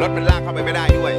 รถมันลากเข้าไปไม่ได้ด้วย